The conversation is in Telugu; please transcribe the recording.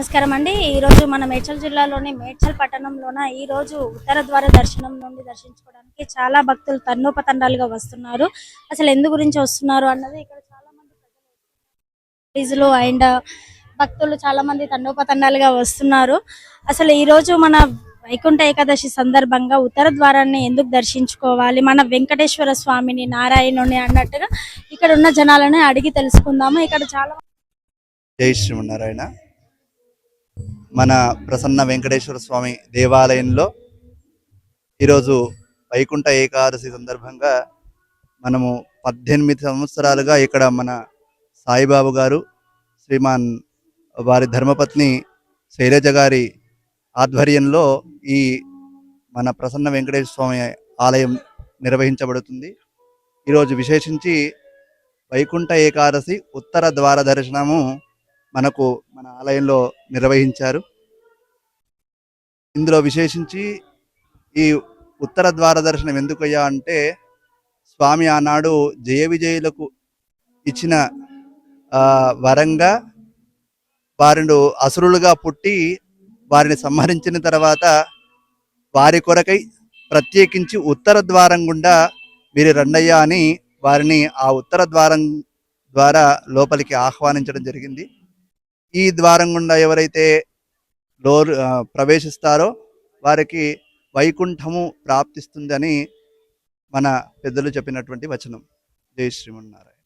నమస్కారం అండి. ఈరోజు మన మేడ్చల్ జిల్లాలోని మేడ్చల్ పట్టణంలోన ఈ రోజు ఉత్తర ద్వార దర్శనం నుండి దర్శించుకోవడానికి చాలా భక్తులు తన్నోపతండాలుగా వస్తున్నారు. అసలు ఎందు గురించి వస్తున్నారు అన్నది ఇక్కడ చాలా మంది ప్రజలు అండ్ భక్తులు చాలా మంది తండోపతండాలుగా వస్తున్నారు. అసలు ఈ రోజు మన వైకుంఠ ఏకాదశి సందర్భంగా ఉత్తర ద్వారాన్ని ఎందుకు దర్శించుకోవాలి? మన వెంకటేశ్వర స్వామిని నారాయణుని అన్నట్టుగా ఇక్కడ ఉన్న జనాలను అడిగి తెలుసుకుందాము. ఇక్కడ చాలా జై శ్రీమన్నారాయణ మన ప్రసన్న వెంకటేశ్వర స్వామి దేవాలయంలో ఈరోజు వైకుంఠ ఏకాదశి సందర్భంగా మనము పద్దెనిమిది సంవత్సరాలుగా ఇక్కడ మన సాయిబాబు గారు శ్రీమాన్ వారి ధర్మపత్ని శైలజ గారి ఆధ్వర్యంలో ఈ మన ప్రసన్న వెంకటేశ్వర స్వామి ఆలయం నిర్వహించబడుతుంది. ఈరోజు విశేషించి వైకుంఠ ఏకాదశి ఉత్తర ద్వార దర్శనము మనకు మన ఆలయంలో నిర్వహించారు. ఇందులో విశేషించి ఈ ఉత్తర ద్వార దర్శనం ఎందుకయ్యా అంటే స్వామి ఆనాడు జయ విజయులకు ఇచ్చిన వరంగా వారిని అసురులుగా పుట్టి వారిని సంహరించిన తర్వాత వారి కొరకై ప్రత్యేకించి ఉత్తర ద్వారం గుండా వీరి రండయ్యా అని వారిని ఆ ఉత్తర ద్వారం ద్వారా లోపలికి ఆహ్వానించడం జరిగింది. ఈ ద్వారం గుండా ఎవరైతే లోర్ ప్రవేశిస్తారో వారికి వైకుంఠము ప్రాప్తిస్తుందని మన పెద్దలు చెప్పినటువంటి వచనం. జై శ్రీమన్నారాయణ.